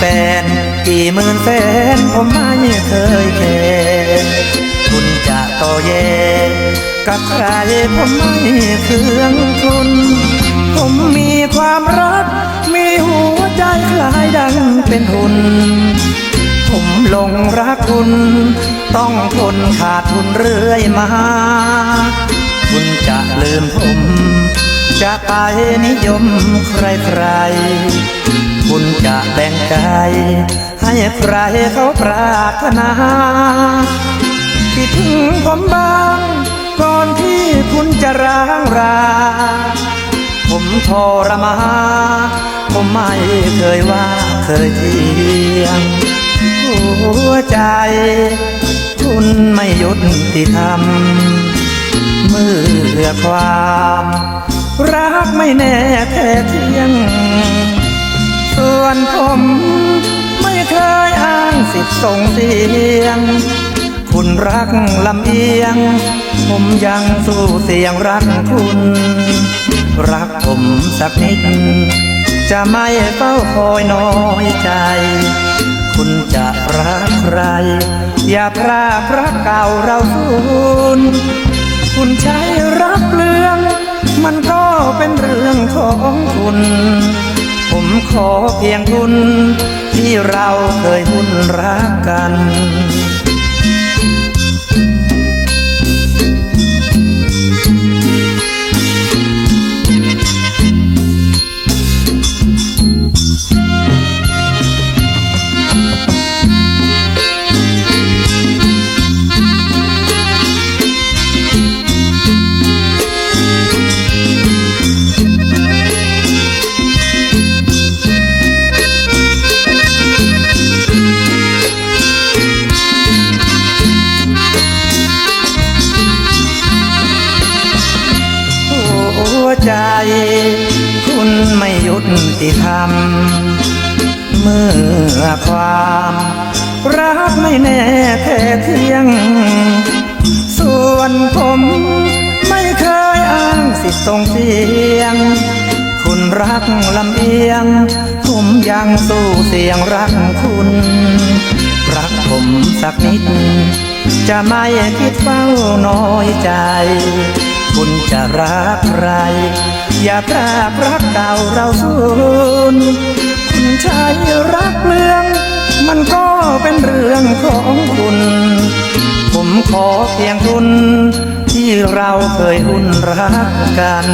กี่หมื่นแสนผมไม่เคยแคร์คุณจะต่อแย่กับใครผมไม่เคืองคุณ ผมมีความรัก มีหัวใจคล้ายดังเป็นทุน ผมหลงรักคุณ ต้องทนขาดทุนเรื่อยมา คุณจะลืมผม จะไปนิยมใครใคร คุณจะแบ่งใจ ให้ใครเขาปรารถนาคิดถึงผมบ้าง ก่อนที่คุณจะร้างรา ผมทรมาผมไม่เคยว่าเคยเทียง หัวใจ คุณไม่ยุดที่ทำเมื่อความ รักไม่แน่แท้เที่ยง ส่วนผม ไม่เคยอ้างสิทธิ์ส่งเสียง คุณรักลำเอียง ผมยังสู้เสียงรักคุณ รักผมสักนิด จะไม่เฝ้าคอยน้อยใจ คุณจะรักใคร อย่าพรากรักเก่าเราสูญคุณใช้รักเรื่อง มันก็เป็นเรื่องของคุณ ผมขอเพียงคุณที่เราเคยหุ้นรักกัน ใจ คุณไม่หยุดที่ทำเมื่อความรักไม่แน่แท้เที่ยง ส่วนผมไม่เคยอ้างสิทธิ์ส่งเสียง คุณรักลำเอียง ผมยังสู้เสียงรักคุณ รักผมสักนิด จะไม่คิดเฝ้าน้อยใจ คุณจะรักใคร อย่าพรากรักเก่าเราสูญคุณชายรักเรื่อง มันก็เป็นเรื่องของคุณ ผมขอเพียงคุณ ที่เราเคยหุ่นรักกัน